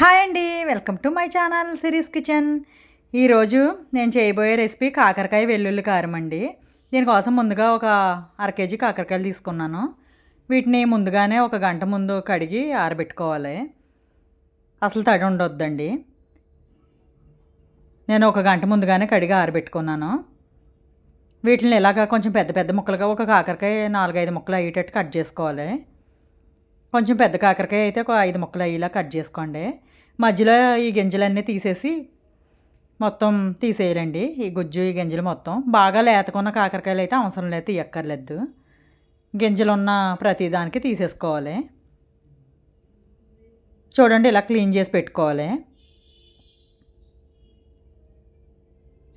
Hi అండి welcome to my channel Siri's kitchen. ఈరోజు నేను చేయబోయే రెసిపీ కాకరకాయ వెల్లుల్లి కారం అండి. దీనికోసం ముందుగా ఒక అర కేజీ కాకరకాయలు తీసుకున్నాను. వీటిని ముందుగానే ఒక గంట ముందు కడిగి ఆరబెట్టుకోవాలి. అసలు తడి ఉండొద్దండి. నేను ఒక గంట ముందుగానే కడిగి ఆరబెట్టుకున్నాను. వీటిని ఇలాగా కొంచెం పెద్ద పెద్ద ముక్కలుగా ఒక కాకరకాయ నాలుగైదు ముక్కలు అయ్యేటట్టు కట్ చేసుకోవాలి. కొంచెం పెద్ద కాకరకాయ అయితే ఒక ఐదు ముక్కలు అయ్యేలా కట్ చేసుకోండి. మధ్యలో ఈ గింజలన్నీ తీసేసి మొత్తం తీసేయాలండి. ఈ గుజ్జు ఈ గింజలు మొత్తం. బాగా లేతకున్న కాకరకాయలు అయితే అవసరం లేదు తీయక్కర్లేదు. గింజలు ఉన్న ప్రతి దానికి తీసేసుకోవాలి. చూడండి ఇలా క్లీన్ చేసి పెట్టుకోవాలి.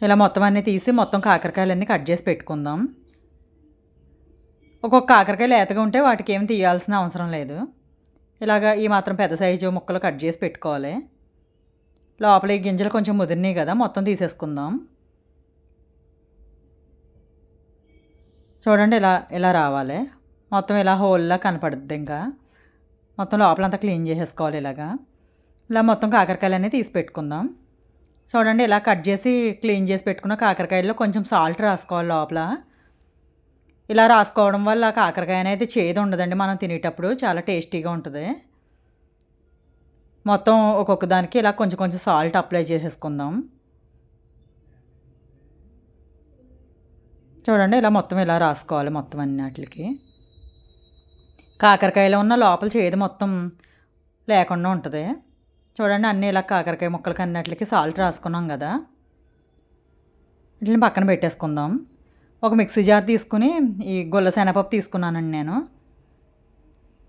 ఇలా మొత్తం అన్నీ తీసి మొత్తం కాకరకాయలన్నీ కట్ చేసి పెట్టుకుందాం. ఒక్కొక్క కాకరకాయ లేతగా ఉంటే వాటికి ఏమి తీయాల్సిన అవసరం లేదు. ఇలాగ ఈ మాత్రం పెద్ద సైజు ముక్కలు కట్ చేసి పెట్టుకోవాలి. లోపల ఈ గింజలు కొంచెం ముదిరినాయి కదా మొత్తం తీసేసుకుందాం. చూడండి ఇలా ఇలా రావాలి. మొత్తం ఇలా హోల్లా కనపడుద్ది ఇంకా. మొత్తం లోపలంతా క్లీన్ చేసేసుకోవాలి ఇలాగా. ఇలా మొత్తం కాకరకాయలన్నీ తీసి పెట్టుకుందాం. చూడండి ఇలా కట్ చేసి క్లీన్ చేసి పెట్టుకున్న కాకరకాయల్లో కొంచెం సాల్ట్ రాసుకోవాలి లోపల. ఇలా రాసుకోవడం వల్ల కాకరకాయ అనేది చేదు ఉండదండి. మనం తినేటప్పుడు చాలా టేస్టీగా ఉంటుంది. మొత్తం ఒక్కొక్క దానికి ఇలా కొంచెం కొంచెం సాల్ట్ అప్లై చేసేసుకుందాం. చూడండి ఇలా మొత్తం ఇలా రాసుకోవాలి మొత్తం అన్నిటికి. కాకరకాయలో ఉన్న లోపల చేదు మొత్తం లేకుండా ఉంటుంది. చూడండి అన్నీ ఇలా కాకరకాయ ముక్కలకి అన్నిటికి సాల్ట్ రాసుకున్నాం కదా. వీటిని పక్కన పెట్టేసుకుందాం. ఒక మిక్సీ జార్ తీసుకుని ఈ గొల్ల శనగపప్పు తీసుకున్నానండి నేను.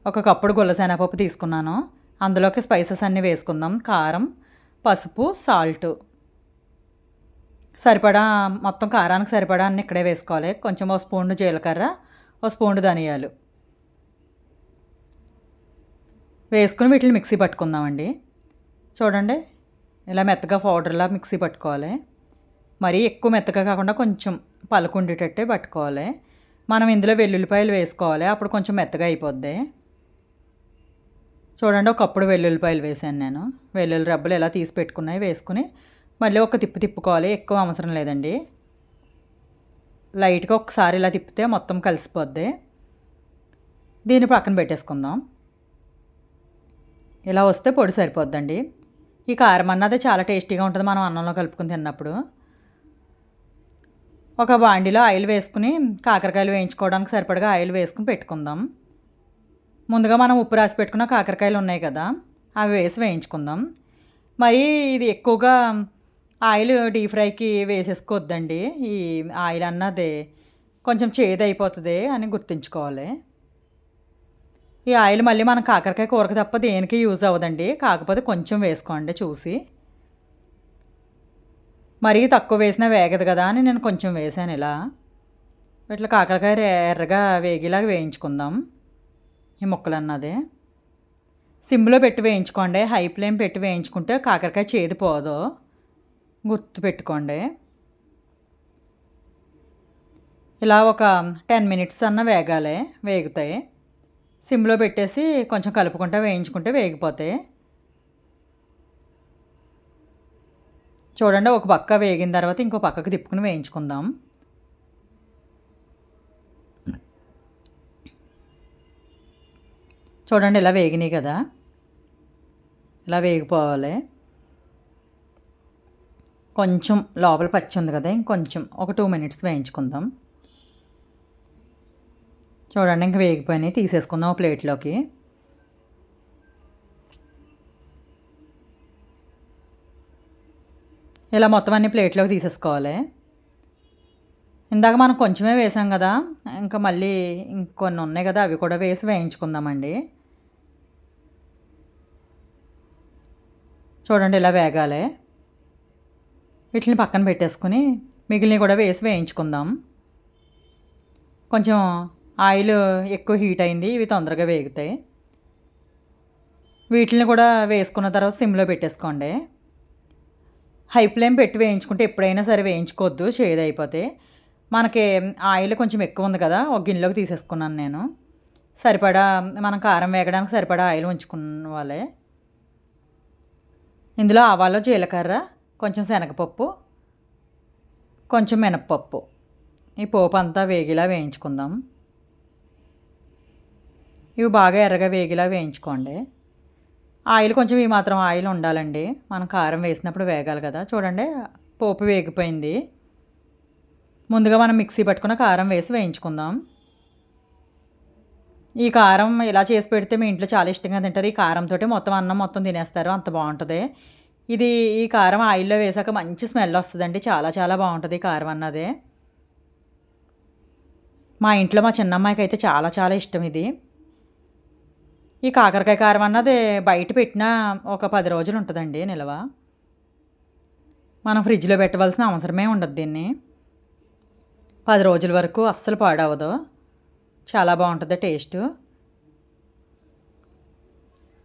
ఒక కప్పుడు గొల్ల శనగపప్పు తీసుకున్నాను. అందులోకి స్పైసెస్ అన్నీ వేసుకుందాం. కారం పసుపు సాల్ట్ సరిపడా మొత్తం కారానికి సరిపడా అన్నీ ఇక్కడే వేసుకోవాలి. కొంచెం ఓ స్పూన్ జీలకర్ర ఓ స్పూన్ ధనియాలు. వేసుకుని వీటిని మిక్సీ పట్టుకుందామండి. చూడండి ఇలా మెత్తగా పౌడర్లా మిక్సీ పట్టుకోవాలి. మరీ ఎక్కువ మెత్తగా కాకుండా కొంచెం పలుకుండేటట్టే పట్టుకోవాలి. మనం ఇందులో వెల్లుల్లిపాయలు వేసుకోవాలి. అప్పుడు కొంచెం మెత్తగా అయిపోద్ది. చూడండి ఒకప్పుడు వెల్లుల్లిపాయలు వేసాను నేను. వెల్లుల్లి రబ్బలు ఎలా తీసి పెట్టుకున్నాయి వేసుకుని మళ్ళీ ఒక తిప్పు తిప్పుకోవాలి. ఎక్కువ అవసరం లేదండి. లైట్గా ఒకసారి ఇలా తిప్పితే మొత్తం కలిసిపోద్ది. దీన్ని పక్కన పెట్టేసుకుందాం. ఇలా వస్తే పొడి సరిపోద్దండి. ఈ కారం అన్నది చాలా టేస్టీగా ఉంటుంది మనం అన్నంలో కలుపుకుని తిన్నప్పుడు. ఒక బాండిలో ఆయిల్ వేసుకుని కాకరకాయలు వేయించుకోవడానికి సరిపడగా ఆయిల్ వేసుకుని పెట్టుకుందాం. ముందుగా మనం ఉప్పు రాసి పెట్టుకున్న కాకరకాయలు ఉన్నాయి కదా అవి వేసి వేయించుకుందాం. మరి ఇది ఎక్కువగా ఆయిల్ డీప్ ఫ్రైకి వేసేసుకోవద్దండి. ఈ ఆయిల్ అన్నది కొంచెం చేదు అయిపోతుంది అని గుర్తుంచుకోవాలి. ఈ ఆయిల్ మళ్ళీ మనం కాకరకాయ కూరకు తప్ప దేనికి యూజ్ అవ్వదండి. కాకపోతే కొంచెం వేసుకోండి చూసి. మరీ తక్కువ వేసినా వేగదు కదా అని నేను కొంచెం వేసాను ఇలా. ఇట్లా కాకరకాయ ఎర్రగా వేగేలాగా వేయించుకుందాం. ఈ ముక్కలు అన్నది సిమ్లో పెట్టి వేయించుకోండి. హై ఫ్లేమ్ పెట్టి వేయించుకుంటే కాకరకాయ చేదు పోదు. గుర్తు పెట్టుకోండి. ఇలా ఒక టెన్ మినిట్స్ అన్న వేగాలి వేగుతాయి. సిమ్లో పెట్టేసి కొంచెం కలుపుకుంటా వేయించుకుంటే వేగిపోతాయి. చూడండి ఒక పక్క వేగిన తర్వాత ఇంకో పక్కకు తిప్పుకుని వేయించుకుందాం. చూడండి ఇలా వేగినాయి కదా. ఇలా వేగిపోవాలి. కొంచెం లోపల పచ్చి ఉంది కదా ఇంకొంచెం ఒక టూ మినిట్స్ వేయించుకుందాం. చూడండి ఇంక వేగిపోయినాయి. తీసేసుకుందాం ప్లేట్లోకి. ఇలా మొత్తం అన్ని ప్లేట్లోకి తీసేసుకోవాలి. ఇందాక మనం కొంచెమే వేసాం కదా ఇంకా మళ్ళీ ఇంకొన్ని ఉన్నాయి కదా అవి కూడా వేసి వేయించుకుందామండి. చూడండి ఇలా వేగాలి. వీటిని పక్కన పెట్టేసుకుని మిగిలినవి కూడా వేసి వేయించుకుందాం. కొంచెం ఆయిల్ ఎక్కువ హీట్ అయింది ఇవి తొందరగా వేగుతాయి. వీటిని కూడా వేసుకున్న తర్వాత సిమ్లో పెట్టేసుకోండి. హై ఫ్లేమ్ పెట్టి వేయించుకుంటే ఎప్పుడైనా సరే వేయించుకోవద్దు చేదు అయిపోతే మనకి ఆయిల్ కొంచెం ఎక్కువ ఉంది కదా ఒక గిన్నెలోకి తీసేసుకున్నాను నేను. సరిపడా మనం కారం వేగడానికి సరిపడా ఆయిల్ ఉంచుకోవాలి ఇందులో ఆవాలు జీలకర్ర కొంచెం శనగపప్పు కొంచెం మినప్పప్పు. ఈ పోపు అంతా వేగిలా వేయించుకుందాం. ఇవి బాగా ఎర్రగా వేగిలా వేయించుకోండి. ఆయిల్ కొంచెం ఈ మాత్రం ఆయిల్ ఉండాలండి. మనం కారం వేసినప్పుడు వేగాలి కదా. చూడండి పోపు వేగిపోయింది. ముందుగా మనం మిక్సీ పట్టుకున్న కారం వేసి వేయించుకుందాం. ఈ కారం ఇలా చేసి పెడితే మీ ఇంట్లో చాలా ఇష్టంగా తింటారు. ఈ కారంతో మొత్తం అన్నం మొత్తం తినేస్తారు. అంత బాగుంటుంది. ఇది ఈ కారం ఆయిల్లో వేసాక మంచి స్మెల్ వస్తుందండి. చాలా చాలా బాగుంటుంది ఈ కారం అన్నదే. మా ఇంట్లో మా చిన్నమ్మాయికి అయితే చాలా చాలా ఇష్టం ఇది. ఈ కాకరకాయ కారం అన్నది బయట పెట్టిన ఒక పది రోజులు ఉంటుందండి నిల్వ. మనం ఫ్రిడ్జ్లో పెట్టవలసిన అవసరమే ఉండదు దీన్ని. పది రోజుల వరకు అస్సలు పాడవదు. చాలా బాగుంటుంది టేస్ట్.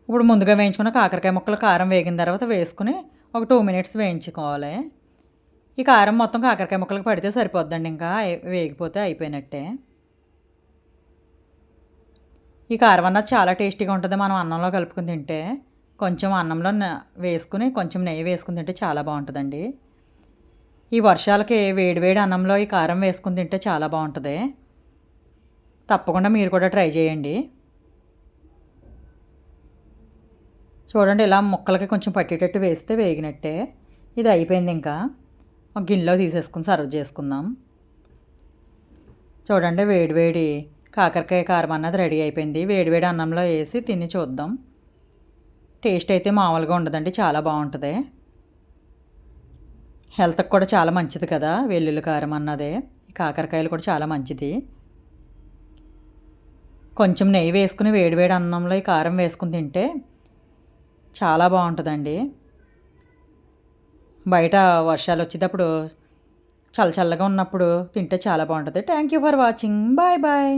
ఇప్పుడు ముందుగా వేయించుకున్న కాకరకాయ ముక్కలు కారం వేగిన తర్వాత వేసుకుని ఒక టూ మినిట్స్ వేయించుకోవాలి. ఈ కారం మొత్తం కాకరకాయ ముక్కలకు పడితే సరిపోద్దండి ఇంకా వేగిపోతే అయిపోయినట్టే. ఈ కారం చాలా టేస్టీగా ఉంటుంది మనం అన్నంలో కలుపుకుని తింటే. కొంచెం అన్నంలో వేసుకుని కొంచెం నెయ్యి వేసుకుని తింటే చాలా బాగుంటుందండి. ఈ వర్షాలకి వేడివేడి అన్నంలో ఈ కారం వేసుకుని తింటే చాలా బాగుంటుంది. తప్పకుండా మీరు కూడా ట్రై చేయండి. చూడండి ఇలా ముక్కలకి కొంచెం పట్టేటట్టు వేస్తే వేగినట్టే. ఇది అయిపోయింది ఇంకా. ఒక గిన్నెలో తీసేసుకుని సర్వ్ చేసుకుందాం. చూడండి వేడివేడి కాకరకాయ కారం అన్నది రెడీ అయిపోయింది. వేడివేడి అన్నంలో వేసి తిని చూద్దాం. టేస్ట్ అయితే మామూలుగా ఉండదండి చాలా బాగుంటుంది. హెల్త్కి కూడా చాలా మంచిది కదా వెల్లుల్లి కారం అన్నదే. కాకరకాయలు కూడా చాలా మంచిది. కొంచెం నెయ్యి వేసుకుని వేడివేడి అన్నంలో ఈ కారం వేసుకుని తింటే చాలా బాగుంటుందండి. బయట వర్షాలు వచ్చేటప్పుడు చల్ల చల్లగా ఉన్నప్పుడు తింటే చాలా బాగుంటుంది. Thank you for watching bye bye